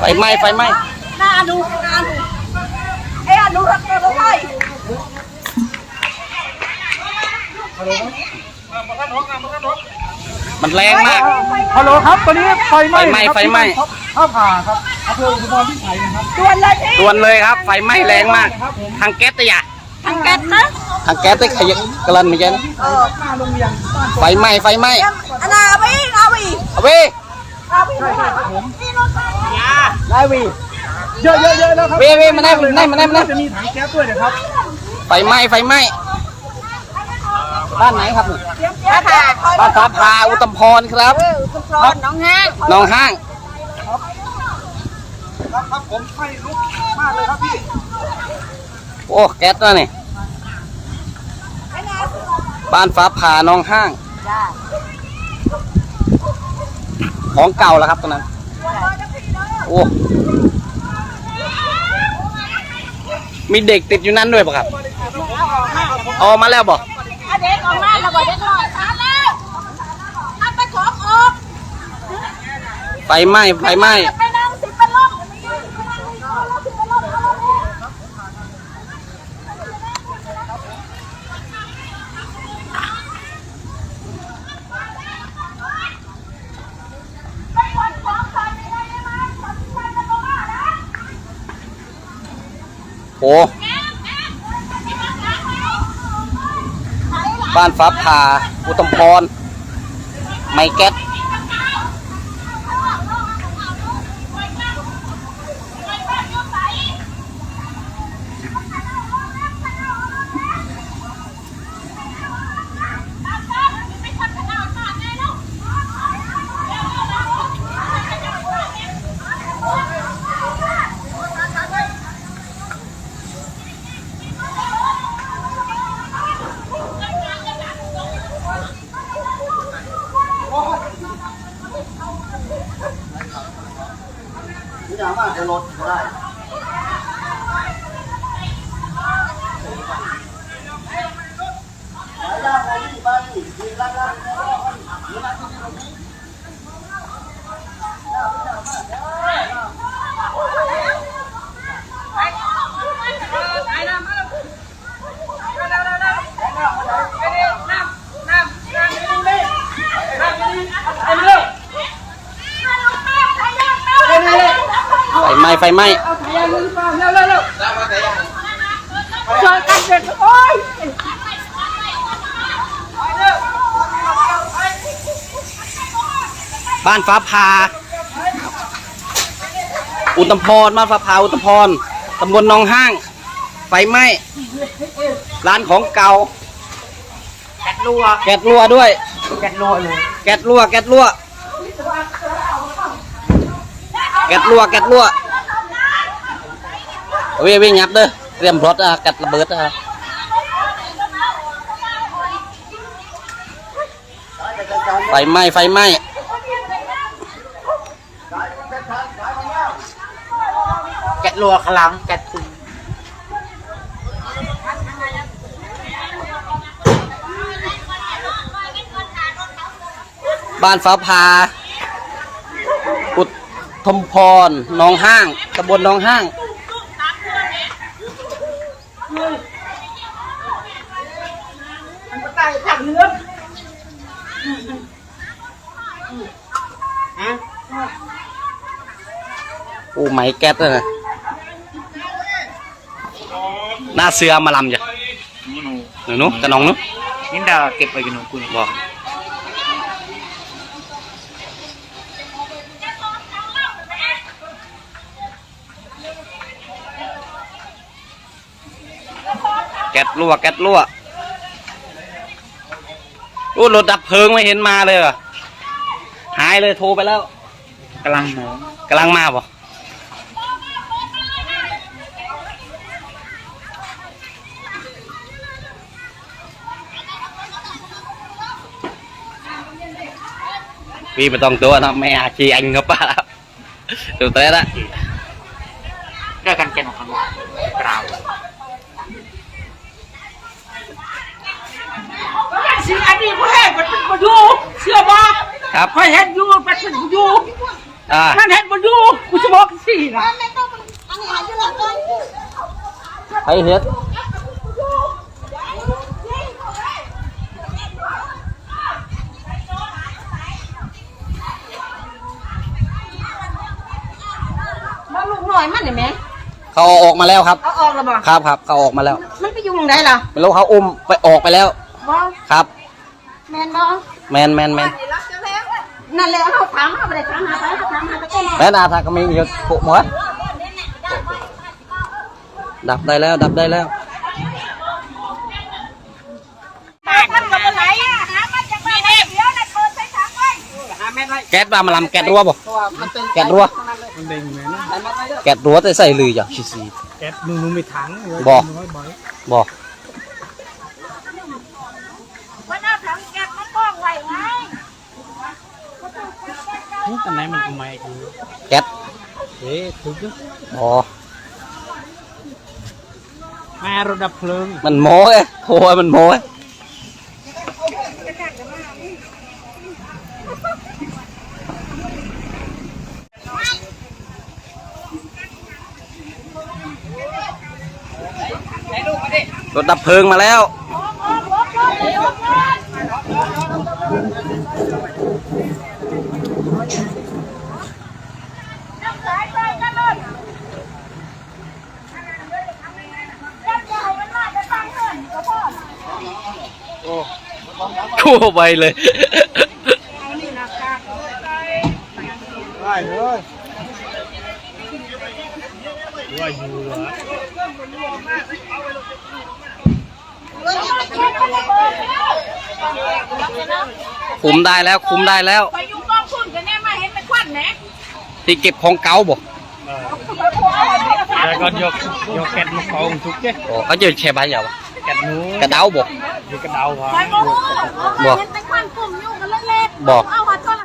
ไฟไหม้ไฟไหม้หน้าดูหน้าดูเอ้ยดูรักเราไว้มันแรงมาก ฮัลโหลครับ ตอนนี้ไฟไหม้ไฟไหม้ไฟไหม้ข้าวผ่าครับอำเภออุทุมพรพิสัยนะครับด่วนเลยพี่ด่วนเลยครับ ไฟไหม้แรงมาก ทางแก๊สตะยะทางแก๊สนะ ทางแก๊สตะขยันกลันเหมือนกันเออหน้าโรงเรียนบ้านไฟไหม้ไฟไหม้อันน่ะเอาไปอีกเอาไปอีกเอาไปเอาไปอีกนี่รถไฟได้วีเยอะเยอะเยอะแล้วครับเว้ยเว้ยมาได้มาได้มาได้มาได้จะมีถังแก๊สด้วยนะครับไฟไหม้ไฟไหม้บ้านไหนครับนี่เดี๋ยวเดี๋ยวค่ะบ้านฟ้าพาอุตมพรครับเออคุณร้อนน้องห้างน้องห้างครับครับผมไฟลุกมากเลยครับพี่โอ้แก๊สน่ะนี่ บ้านฟ้าผ่าน้องห้าง จ้าของเก่าแล้วครับตรงนั้น โอ้ มีเด็กติดอยู่นั้นด้วยป่ะครับ เอามาแล้วบอกเอาเด็กออกมาแล้วบอกเด็กหน่อยช้าแล้วเอาไปของออกไฟไหม้ไฟไหม้ ไปนั่งสิเป็นลมสิเป็นลม โอ้บ้านฟ้าผ่าอุตมพร ไม่แก๊ส ยามากจะรถก็ไฟไห ม้ไฟไหม้ช่วยกันเด็กโอ้ยบ้านฟ้าผ่าอุตมพรบ้านฟ้าผ่าอุตมพรตำบลหนองห้างไฟไหม้ร้านของเก่าแก๊สรั่วแก๊สรั่วด้วยแก๊สรั่วเลยแก๊สรั่วแก๊สรั่วแก๊สรั่วแก๊สรั่วเว้ยเว้ยยับเด้อเตรียมรถอะแก๊สระเบิดอะไฟไหม้ไฟไหม้แก๊สรั่วขลังแก๊สคุณบ้านฟ้าพา อุดทมพรหนองห้างตำบลหนองห้าง ตายถังเนื้อโอ้ไหมแก๊สเลยนะหน้าเสือมาลำจ้ะนี่หนูหนูนุกระน้องนุกนี่ดาเก็บไปกันหนูคุณบอก ก๊สรั่วแก๊สรั่วโอ้รถดับเพลิงไม่เห็นมาเลยเหรอหายเลยโทรไปแล้วกำลังหมองกำลังมาบ่พี่ไม่ต้องตัวนะแม่อาชี anh ngập á từ té đó ได้กันแกนของเขากราว สิอันนี้พ่อแห้งมันเป็นประยูเชื่อบ่ครับพ่อเห็นอยู่ประตูมันอยู่อ่ามันเห็นมันอยู่กูจะบอกสินะไอเฮ็ดมาลูกหน่อยมันเห็นไหมเขาเอาออกมาแล้วครับ เอาออกแล้วบ่ครับครับเขาออกมาแล้ว มันไปอยู่ตรงไหนล่ะไม่รู้เขาอุ้มไปออกไปแล้ว บ่ครับ แมนบ่แมนแมนแมนนั่นแหละเขาถามเขาไปเลยถามหาไปเขาถามหาตะโกนแมนอาทากมีเยอะโผล่หมดดับได้แล้ว ดับได้แล้วปากมันกับอะไรอะหามันจะมีเด็กเดี๋ยวนะเปิดใส่ถังไว้แก๊สมามาลำแก๊สรัวบ่แก๊สรัวมันเด้งไหมนะแก๊สรัวแต่ใส่ลือจ้ะชิซีแก๊สมึงมึงไม่ถังเลยบอกน้อยบ่อย บ่ วันหน้าถังแก๊สมั นี่ตอนไหนมันทำไมกูแก๊สเอ๊ะถูกจ้ะอ๋อแม่รถดับเพลิง มันโม้ไงโอ้ยมันโม้รถดับเพลิงมาแล้ว น้ำสายไปกันเลยจับใจมันมาจะตั้งเงินก็พอ คู่ไปเลยได้เลยว่าอยู่เหรอคุมได้แล้วคุมได้แล้วไปอยู่กองทุนกันแน่มาเห็นเป็นควันแหนะที่เก็บของเก่าบ่แล้วก็ยกยกแก๊สมากองทุกเจ้โอ้เขาจะแช่ใบเหรอวะแก๊สหนูกระเดาบ่อ ยู่กระเดาพอไปโมโหเห็นเป็นควันกลุ่มอยู่กันเล็กๆบอก เอาไว้